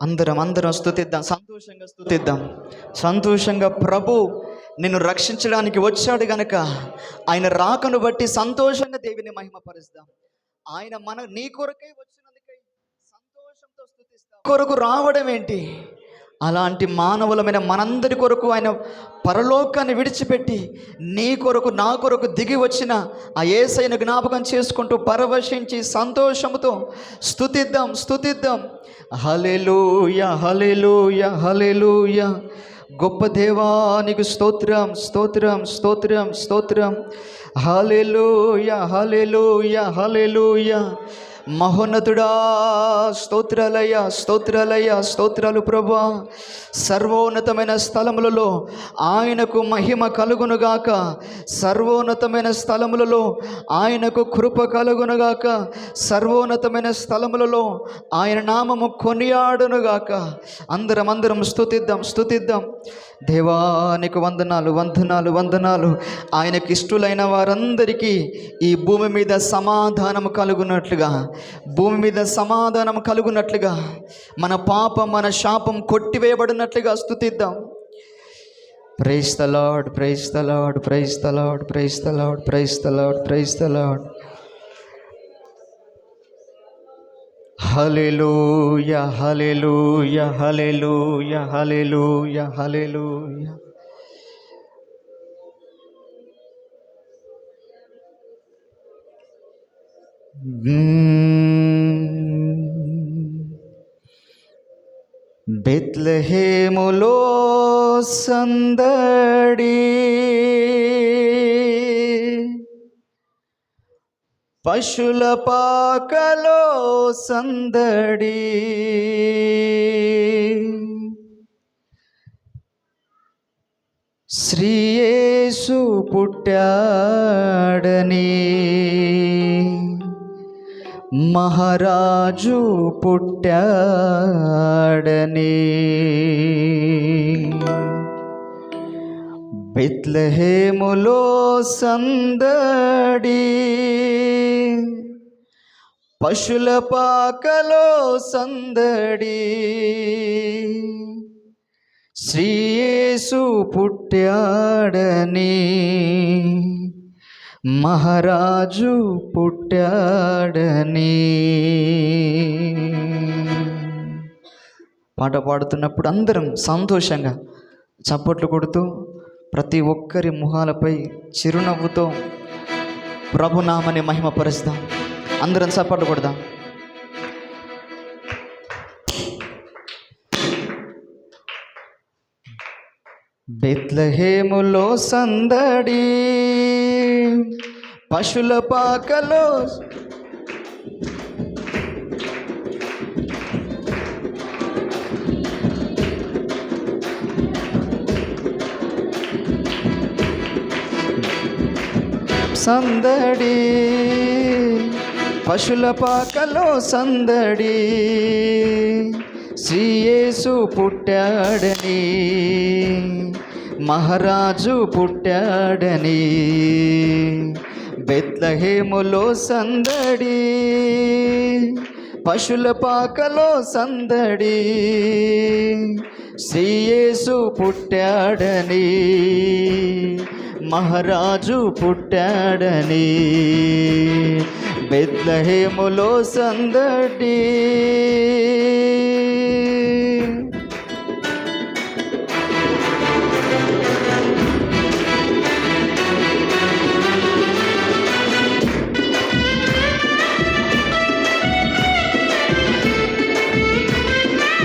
అందరం అందరం స్థుతిద్దాం సంతోషంగా స్థుతిద్దాం సంతోషంగా ప్రభు నిన్ను రక్షించడానికి వచ్చాడు గనక ఆయన రాకను బట్టి సంతోషంగా దేవిని మహిమపరుస్తాం ఆయన మన నీ కొరకై వచ్చినందుకై సంతోషంతో స్థుతిస్తాం కొరకు రావడం ఏంటి? అలాంటి మానవులమైన మనందరి కొరకు ఆయన పరలోకాన్ని విడిచిపెట్టి నీ కొరకు నా కొరకు దిగి వచ్చిన ఆ ఏసైన జ్ఞాపకం చేసుకుంటూ పరవశించి సంతోషముతో స్థుతిద్దాం స్థుతిద్దాం హలెలూయ హలెలూయ హలెలూయ గొప్ప దేవానికి స్తోత్రం స్తోత్రం స్తోత్రం స్తోత్రం. హలెలూయ హలెలూయ హలెలూయ మహోన్నతుడా స్తోత్రాలయ స్తోత్రాలయ స్తోత్రాలు ప్రభా. సర్వోన్నతమైన స్థలములలో ఆయనకు మహిమ కలుగునుగాక. సర్వోన్నతమైన స్థలములలో ఆయనకు కృప కలుగునుగాక. సర్వోన్నతమైన స్థలములలో ఆయన నామము కొనియాడునుగాక. అందరం అందరం స్థుతిద్దాం స్థుతిద్దాం దేవానికి వందనాలు వందనాలు వందనాలు. ఆయనకి ఇష్టులైన వారందరికీ ఈ భూమి మీద సమాధానం కలుగునట్లుగా భూమి మీద సమాధానం కలుగునట్లుగా మన పాపం మన శాపం కొట్టివేయబడినట్లుగా స్థుతిద్దాం. Praise the Lord praise the Lord praise the praise the praise the praise the హల్లెలూయా హల్లెలూయా హల్లెలూయా హల్లెలూయా హల్లెలూయా బెత్లహేములో సందడి పశుల పాకలో సందడి. శ్రీయేసు పుట్టాడని. మహారాజు పుట్టాడని. బెత్లహేములో సందడి పశుల పాకలో సందడి. శ్రీయేసు పుట్టాడని మహారాజు పుట్టాడని. పాట పాడుతున్నప్పుడు అందరం సంతోషంగా చప్పట్లు కొడుతూ ప్రతి ఒక్కరి ముఖాలపై చిరునవ్వుతో ప్రభునామని మహిమపరుస్తాం. అందరం చప్పట్లు కొడదాం. బెత్లహేములో సందడి పశుల పాకలో సందడి పశుల పాకలో సందడి శ్రీయేసు పుట్టాడని మహారాజు పుట్టాడని బెత్లహేములో సందడి పశుల పాకలో సందడి శ్రీయేసు పుట్టాడని మహారాజు పుట్టాడని. బెత్లహేములో సందడి.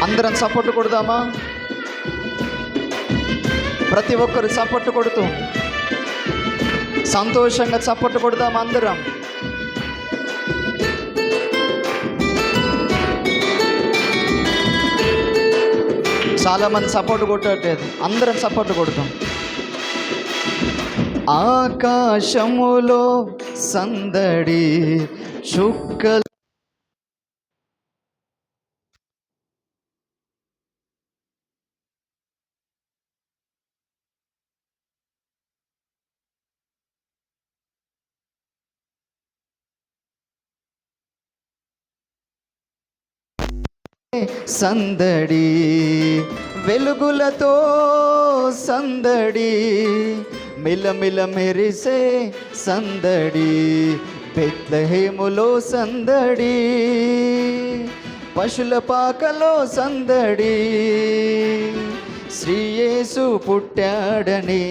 అందరం సపోర్ట్ కొడదామా? ప్రతి ఒక్కరు సపోర్ట్ కొడుతూ. సంతోషంగా చప్పట్టు కొడదాం అందరం. చాలా మంది సపోర్ట్ కొట్టట్లేదు. అందరం సపోర్ట్ కొడతాం. ఆకాశములో సందడి చుక్కలు సందడి వెలుగులతో సందడి మిలమిల మెరిసే సందడి బెత్లహేములో సందడి పశుల పాకలో సందడి శ్రీయేసు పుట్టాడని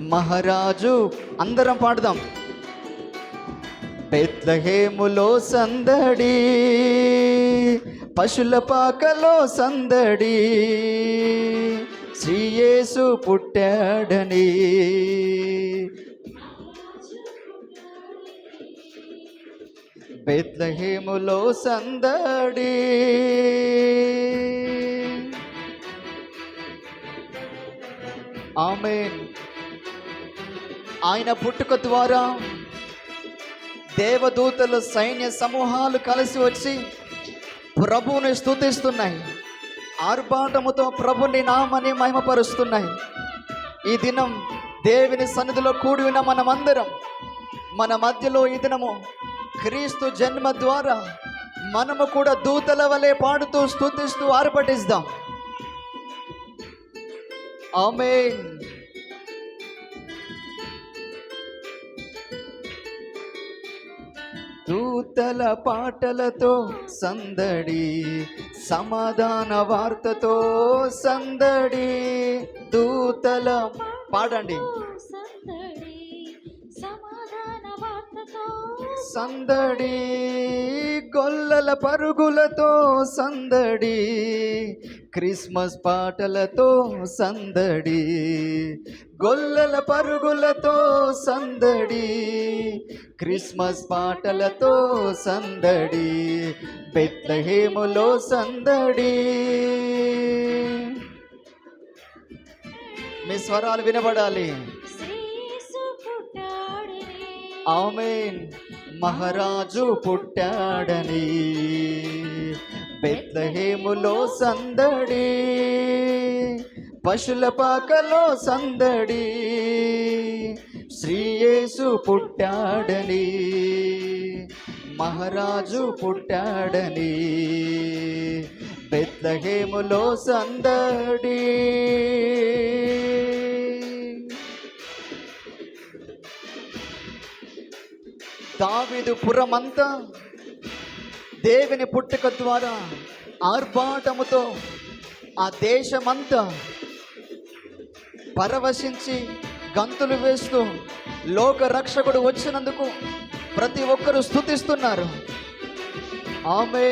మహారాజు అందరం పాడదాం. బెత్లహేములో సందడి పశుల పాకలో సందడి. శ్రీయేసు పుట్టాడని. బెత్లహేములో సందడి. ఆమె ఆయన పుట్టుక ద్వారా దేవదూతలు సైన్య సమూహాలు కలిసి వచ్చి ప్రభువుని స్థుతిస్తున్నాయి ఆర్భాటముతో ప్రభుని నామని మహిమపరుస్తున్నాయి. ఈ దినం దేవుని సన్నిధిలో కూడి ఉన్న మనమందరం మన మధ్యలో ఈ దినము క్రీస్తు జన్మ ద్వారా మనము కూడా దూతల వలె పాడుతూ స్థుతిస్తూ ఆర్పటిస్తాం ఆమె దూతల పాటలతో సందడి సమాధాన వార్తతో సందడి దూతల పాడండి. సందడి సమాధాన వార్తతో సందడి గొల్లల పరుగులతో సందడి క్రిస్మస్ పాటలతో సందడి గొల్లల పరుగులతో సందడి క్రిస్మస్ పాటలతో సందడి బెత్లహేములో సందడి. మీ స్వరాలు వినబడాలి. ఆమెన్. మహారాజు పుట్టాడని. బెత్లహేములో సందడి. పశుల పాకలో సందడి. శ్రీయేసు పుట్టాడని. మహారాజు పుట్టాడని. బెత్లహేములో సందడి. దావీదు పురమంతా దేవుని పుట్టుక ద్వారా ఆర్భాటముతో ఆ దేశమంతా పరవశించి గంతులు వేస్తూ లోక రక్షకుడు వచ్చినందుకు ప్రతి ఒక్కరూ స్థుతిస్తున్నారు ఆమె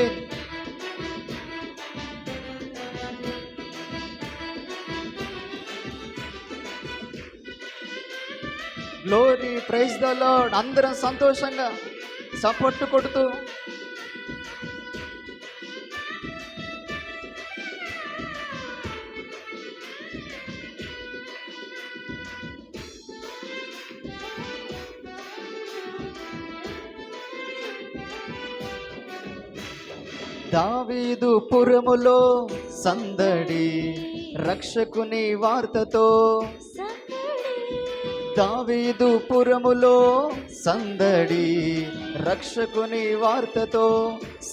గ్లోరీ ప్రైజ్ ద లార్డ్ అందరం సంతోషంగా సపోర్ట్ కొడుతూ. దావీదు పురములో సందడి రక్షకుని వార్తతో దావీదు పురములో సందడి రక్షకుని వార్తతో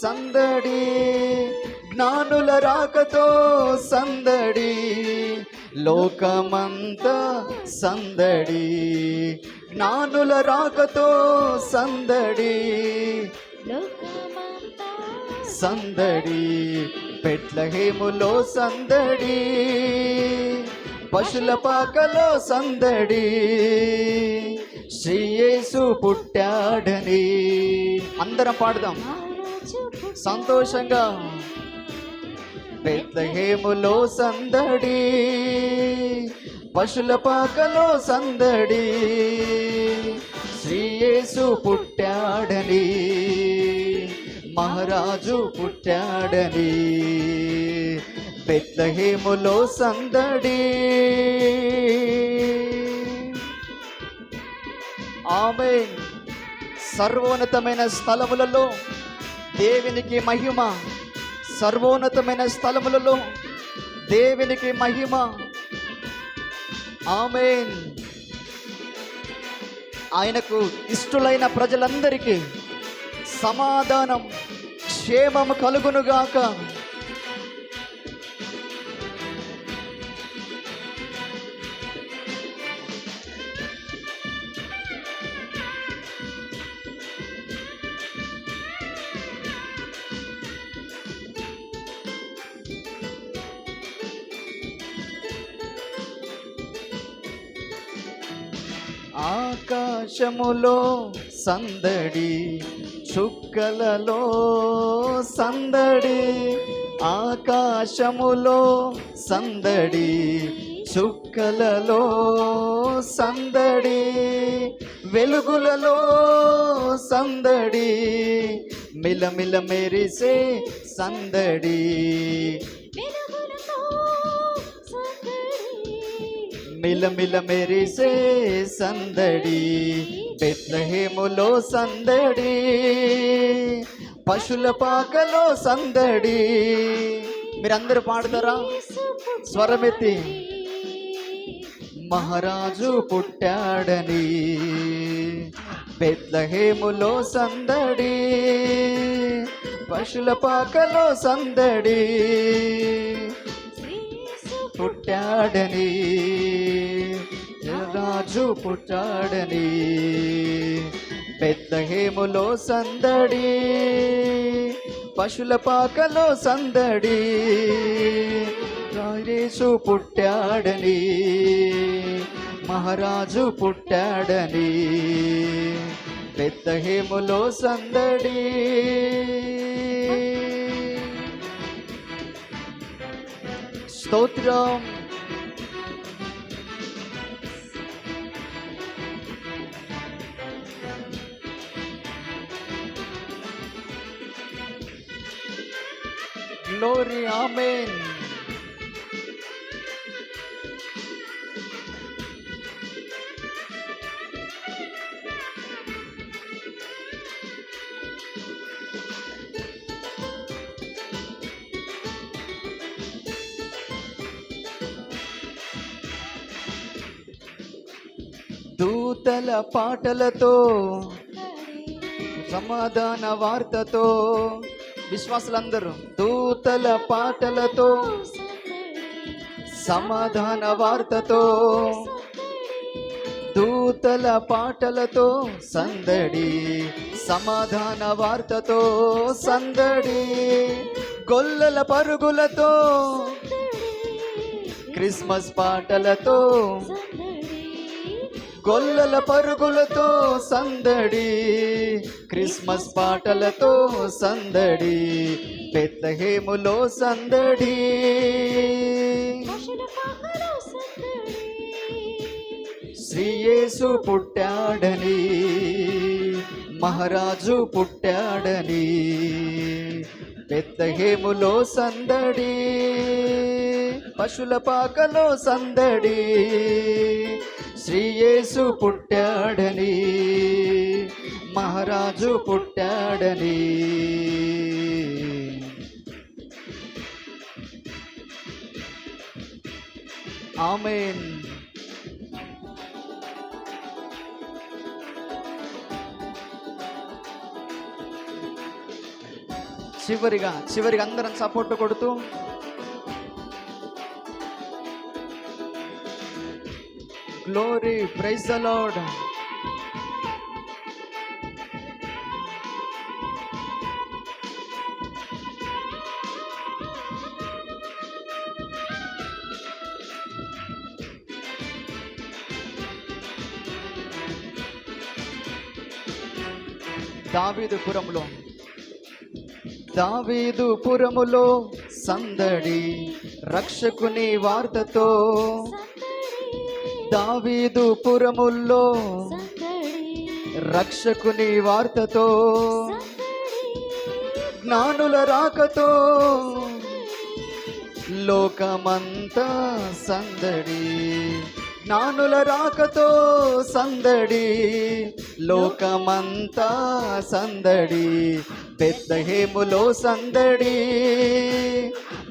సందడి జ్ఞానుల రాకతో సందడి లోకమంతా సందడి జ్ఞానుల రాకతో సందడి సందడి పెట్లహేములో సందడి. పశుల పాకలో సందడి. శ్రీయేసు పుట్టాడని. అందరం పాడదాం. సంతోషంగా. పెట్లహేములో సందడి. పశుల పాకలో సందడి. శ్రీయేసు పుట్టాడని. మహారాజు పుట్టాడని. బెత్లహేములో సందడి. ఆమె సర్వోన్నతమైన స్థలములలో దేవునికి మహిమ. సర్వోన్నతమైన స్థలములలో దేవునికి మహిమ. ఆమెన్. ఆయనకు ఇష్టలైన ప్రజలందరికీ సమాధానం క్షేమము కలుగునుగాక. ఆకాశములో సందడి చుక్కలలో సందడి ఆకాశములో సందడి చుక్కలలో సందడి వెలుగులలో సందడి మిలమిల మెరిసే సందడి. మిలమిల మెరిసే సందడి బెత్లహేములో సందడి పశుల పాకలో సందడి. మీరందరూ పాడతారా? స్వరమెత్తి. మహారాజు పుట్టాడని పెద్దహేములో సందడి పశుల పాకలో సందడి. పుట్టాడని రాజు పుట్టాడని బెత్లహేములో సందడి పశుల పాకలో సందడి రాయేసు పుట్టాడని మహారాజు పుట్టాడని బెత్లహేములో సందడి. స్తోత్రం గ్లోరీ ఆమెన్ దూతల పాటలతో సమాధాన వార్తతో విశ్వాసులందరూ దూతల పాటలతో సమాధాన వార్తతో దూతల పాటలతో సందడి సమాధాన వార్తతో సందడి గొల్లల పరుగులతో క్రిస్మస్ పాటలతో గొల్లల పరుగులతో సందడి క్రిస్మస్ పాటలతో సందడి పెద్దహేములో సందడి. శ్రీయేసు పుట్టాడని మహారాజు పుట్టాడని పెద్దహేములో సందడి పశుల పాకలో సందడి. శ్రీయేసు పుట్టాడని మహారాజు పుట్టాడని. ఆమెన్. చివరిగా చివరిగా అందరం సపోర్ట్ కొడుతూ గ్లోరీ ప్రైజ్ ద లార్డ్ దావీదుపురంలో దావీదుపురములో సందడి రక్షకుని వార్తతో దావీదుపురముల్లో రక్షకుని వార్తతో జ్ఞానుల రాకతో లోకమంతా సందడి. జ్ఞానుల రాకతో సందడి లోకమంతా సందడి. పెద్ద హేములో సందడి.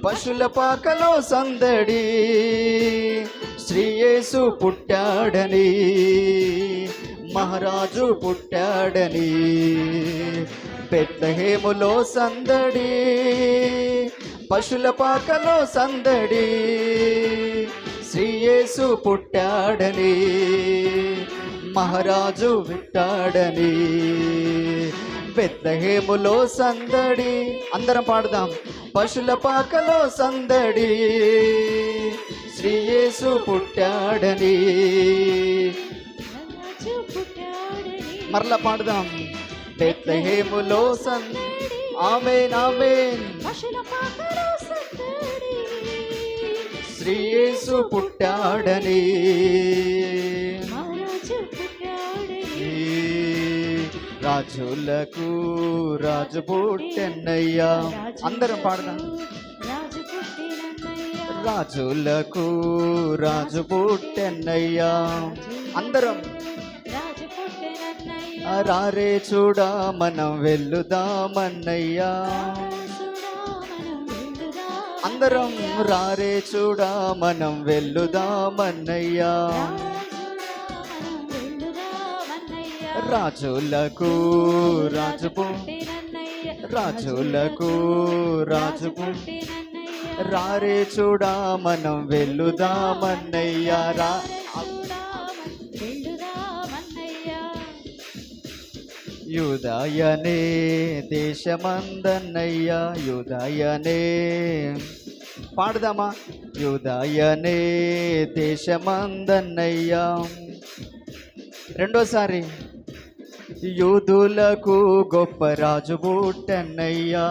పశుల పాకలో సందడి. శ్రీయేసు పుట్టాడని మహారాజు పుట్టాడని బెత్తహేములో సందడి. పశుల పాకలో సందడి. శ్రీయేసు పుట్టాడని మహారాజు విట్టాడని బెత్తహేములో సందడి. అందరం పాడదాం. పశుల పాకలో సందడి. శ్రీయేసు పుట్టాడని. మరలా పాడదాం. బెత్లహేములో సన్ ఆమెన్ ఆమెన్. శ్రీయేసు పుట్టాడని. రాజులకు రాజు పుట్టెన్నయ్యా అందరం పాడదాం. రాజు రాజులకు రాజు పుట్టెన్నయ్యా అందరం. రారే చూడా మనం వెళ్ళుదామన్నయ్యా. అందరం రారే చూడా మనం వెళ్ళుదామన్నయ్యా. రాజులకు రాజు రాజులకు రాజు రారే చూడా మనం వెళ్ళుదామన్నయ్యా రా. యుదయనే దేశమందన్నయ్యా యుదయనే. పాడదామా? యుదయనే దేశమందన్నయ్యా. రెండోసారి యూదులకు గొప్ప రాజు పుట్టన్నయ్యా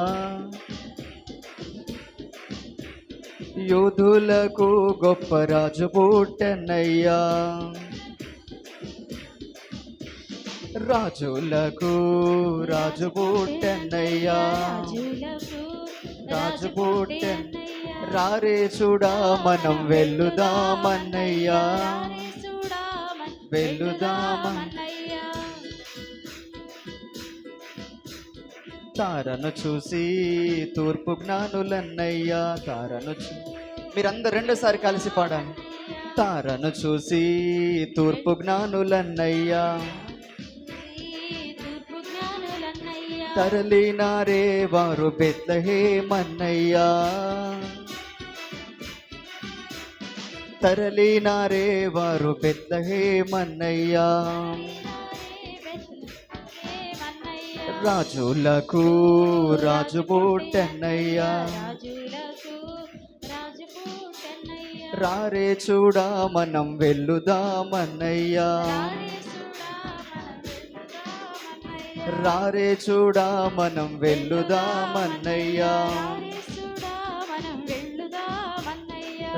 యూదులకు గొప్ప రాజు పుట్టన్నయ్యా రాజులకు రాజు పుట్టన్నయ్యా రాజు పుట్టెన్ రారే చూడా మనం వెళ్ళుదామన్నయ్యా వెళ్ళుదామన్- తారను చూసి తూర్పు జ్ఞానులన్నయ్యా తారను చూ మీరందరు రెండోసారి కలిసి పాడాలి. తారను చూసి తూర్పు జ్ఞానులన్నయ్యా తరలినారే వారు బెత్లహేమన్నయ్యా. తరలినారే వారు బెత్లహేమన్నయ్యా. రాజులకు రాజు పుట్టన్నయ్యా రారే చూడా మనం వెళ్ళుదామన్నయ్యా. రారే చూడా మనం వెళ్ళుదామన్నయ్యా.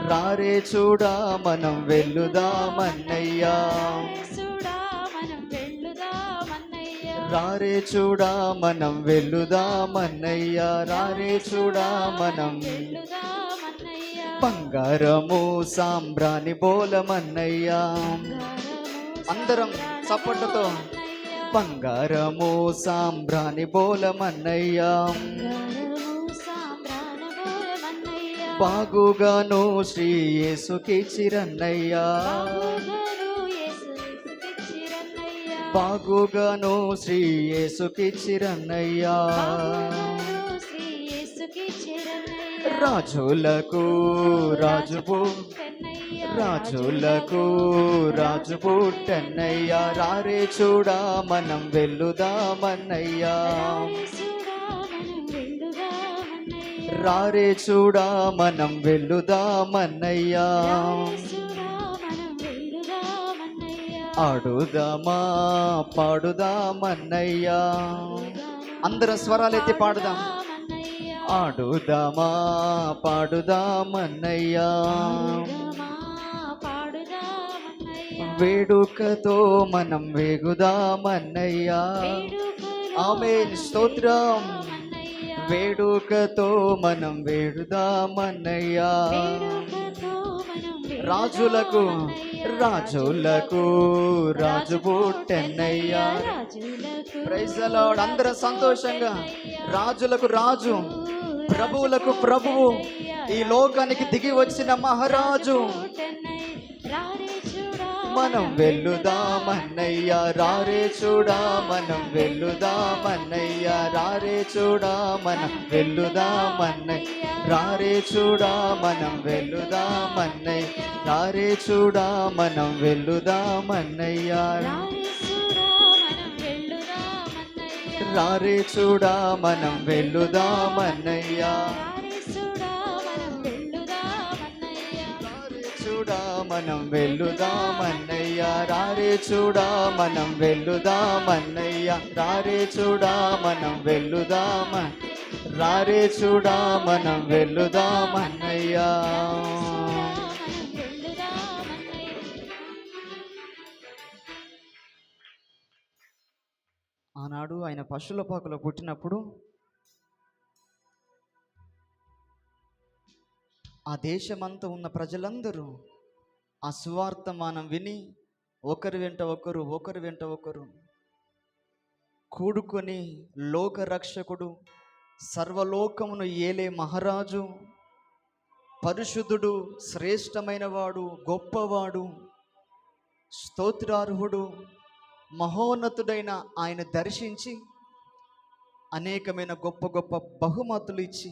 రారే చూడా మనం వెళ్ళుదామన్నయ్యా. రారే చూడా మనం వెళ్ళుదామన్నయ్యా రారే చూడా మనం బంగారము సాంబ్రాణి బోలమన్నయ్యా. అందరం చప్పట్లతో బంగారము సాంబ్రాణి బోలమన్నయ్యా. బాగుగాను శ్రీ యేసుకి చిరన్నయ్యా. బాగుగాను శ్రీ యేసుకి చిరన్నయ్యా రాజులకు రాజు పు- రాజులకు రాజు పుట్టన్నయ్యా. రారే చూడా మనం వెళ్ళుదామన్నయ్యా రారే చూడా మనం వెళ్ళుదామన్నయ్యా ఆడుదామా పాడుదామన్నయ్యా. అందరం స్వరాలు ఎత్తి పాడుదాం. ఆడుదామా పాడుదామన్నయ్యా. వేడుకతో మనం వేగుదామన్నయ్యా. ఆమేన్. స్తోత్రం. వేడుకతో మనం వేడుదామన్నయ్యా. రాజులకు రాజులకు రాజు పుట్టెన్నయ్యా. ప్రైజ్ లార్డ్ అందరం సంతోషంగా రాజులకు రాజు ప్రభువులకు ప్రభువు ఈ లోకానికి దిగి వచ్చిన మహారాజు. మనం వెళ్ళుదామన్నయ్య రారే చూడా మనం వెళ్ళుదామన్నయ్య రారే చూడా మనం వెళ్ళుదామన్నయ్య రారే చూడా మనం వెళ్ళుదామన్నయ్య రారే చూడా మనం వెళ్ళుదామన్నయ్య రారే చూడా మనం వెళ్ళుదామన్నయ్య చూడా మనం వెళ్ళుదామన్నయ్య రారే చూడా మనం వెళ్ళుదామన్నయ్య రారే చూడా మనం వెళ్ళుదామ రారే చూడా మనం వెళ్ళుదామన్నయ్యా ఆనాడు ఆయన పశువుల పాకలో పుట్టినప్పుడు ఆ దేశమంతా ఉన్న ప్రజలందరూ ఆ సువార్తమానం విని ఒకరి వెంట ఒకరు ఒకరి వెంట ఒకరు కూడుకొని లోక రక్షకుడు సర్వలోకమును ఏలే మహారాజు పరిశుద్ధుడు శ్రేష్టమైన వాడు గొప్పవాడు స్తోత్రార్హుడు మహోన్నతుడైన ఆయన దర్శించి అనేకమైన గొప్ప గొప్ప బహుమతులు ఇచ్చి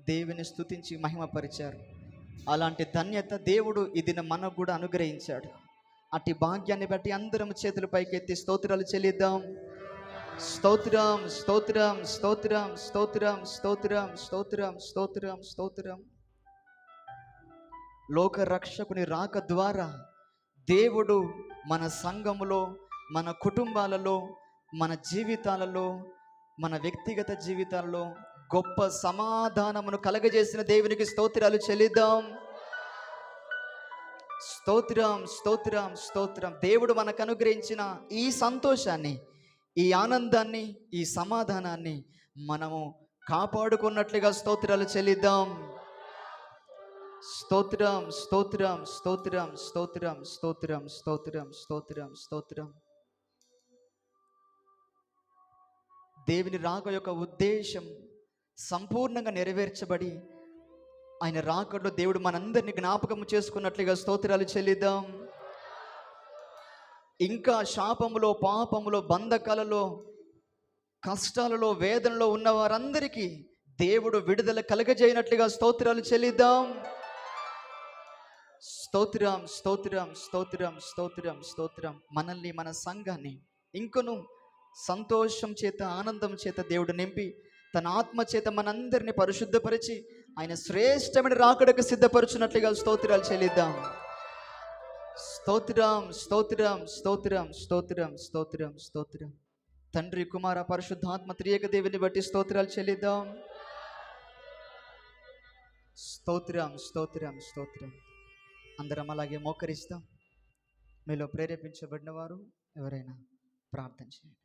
దేవుని స్థుతించి మహిమపరిచారు. అలాంటి ధన్యత దేవుడు ఇది మనకు కూడా అనుగ్రహించాడు. అట్టి భాగ్యాన్ని బట్టి అందరం చేతుల పైకెత్తి స్తోత్రాలు చెల్లిద్దాం. స్తోత్రం స్తోత్రం స్తోత్రం స్తోత్రం స్తోత్రం స్తోత్రం స్తోత్రం స్తోత్రం. లోక రక్షకుని రాక ద్వారా దేవుడు మన సంఘములో మన కుటుంబాలలో మన జీవితాలలో మన వ్యక్తిగత జీవితాలలో గొప్ప సమాధానమును కలగజేసిన దేవునికి స్తోత్రాలు చెల్లిద్దాం. స్తోత్రం స్తోత్రం స్తోత్రం. దేవుడు మనకు అనుగ్రహించిన ఈ సంతోషాన్ని ఈ ఆనందాన్ని ఈ సమాధానాన్ని మనము కాపాడుకున్నట్లుగా స్తోత్రాలు చెల్లిద్దాం. స్తోత్రం స్తోత్రం స్తోత్రం స్తోత్రం స్తోత్రం స్తోత్రం స్తోత్రం స్తోత్రం. దేవుని రాక యొక్క ఉద్దేశం సంపూర్ణంగా నెరవేర్చబడి ఆయన రాకడలో దేవుడు మనందరినీ జ్ఞాపకం చేసుకున్నట్లుగా స్తోత్రాలు చెల్లిద్దాం. ఇంకా శాపములో పాపములో బంధకాలలో కష్టాలలో వేదనలో ఉన్న వారందరికీ దేవుడు విడుదల కలగజేయనట్లుగా స్తోత్రాలు చెల్లిద్దాం. స్తోత్రం స్తోత్రం స్తోత్రం స్తోత్రం స్తోత్రం. మనల్ని మన సంఘాన్ని ఇంకొను సంతోషం చేత ఆనందం చేత దేవుడు నింపి తన ఆత్మ చేత మనందరిని పరిశుద్ధపరిచి ఆయన శ్రేష్టమైన రాకడకు సిద్ధపరచున్నట్లుగా స్తోత్రాలు చెల్లిద్దాం. స్తోత్రం స్తోత్రం స్తోత్రం స్తోత్రం స్తోత్రం స్తోత్రం. తండ్రి కుమార పరిశుద్ధాత్మ త్రియక దేవుని బట్టి స్తోత్రాలు చెల్లిద్దాం. స్తోత్రం స్తోత్రం స్తోత్రం. అందరం అలాగే మోకరిస్తాం. మీలో ప్రేరేపించబడిన వారు ఎవరైనా ప్రార్థన చేయండి.